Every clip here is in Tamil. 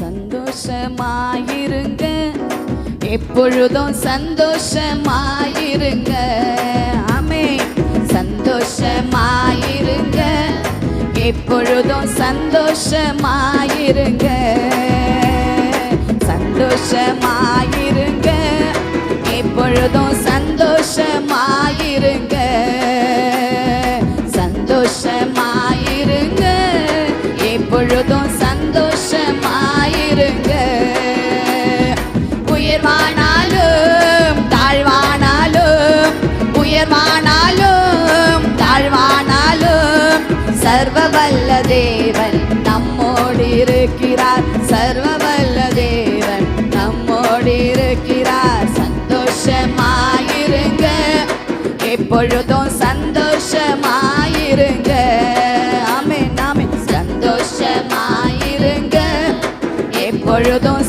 சந்தோஷமாயிருங்க. எப்பொழுதும் சந்தோஷமாயிருங்க. ஆமே சந்தோஷமாயிருங்க. எப்பொழுதும் சந்தோஷமாயிருங்க. சந்தோஷமாயிருங்க. எப்பொழுதும் சந்தோஷமாயிருங்க. சந்தோஷமாயிருங்க. எப்பொழுதும் வல்ல தேவன் நம்மோடு இருக்கிறார் சர்வ வல்ல தேவன் நம்மோடு இருக்கிறார் சந்தோஷமாயிருங்க. எப்பொழுதும் சந்தோஷமாயிருங்க. ஆமே நாமே சந்தோஷமாயிருங்க. எப்பொழுதும்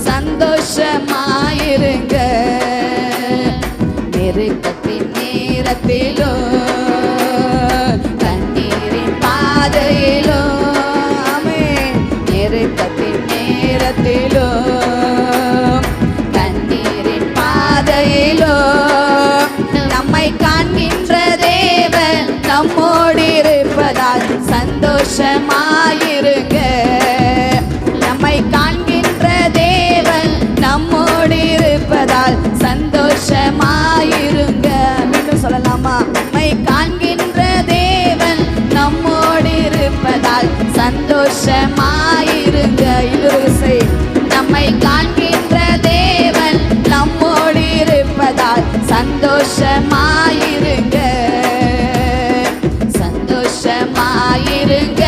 சந்தோஷமாயிருங்க.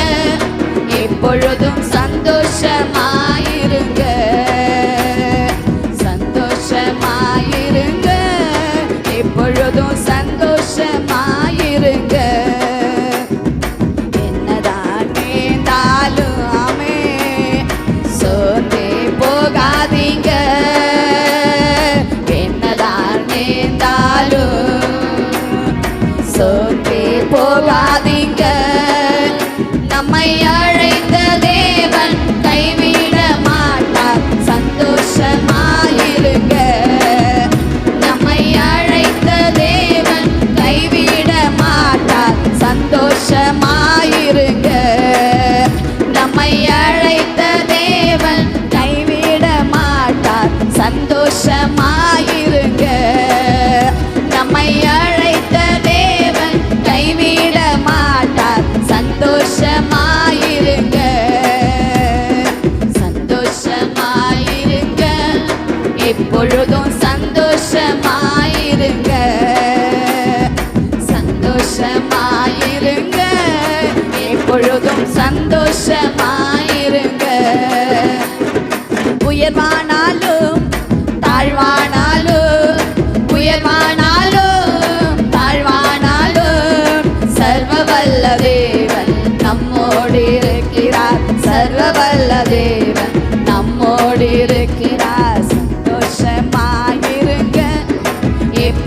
எப்பொழுதும் சந்தோஷமாயிருங்க. சந்தோஷமாயிருங்க. எப்பொழுதும் சந்தோஷமாயிருங்க. என்னதான் நேர்ந்தாலும் ஆமே சோர்ந்தே போகாதீங்க. என்னதான் நேர்ந்தாலும் சோர்ந்தே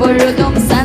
இருக்கிறார் சந்தோஷமாயிருங்க எப்பொழுதும் சந்தோஷமாயிருங்க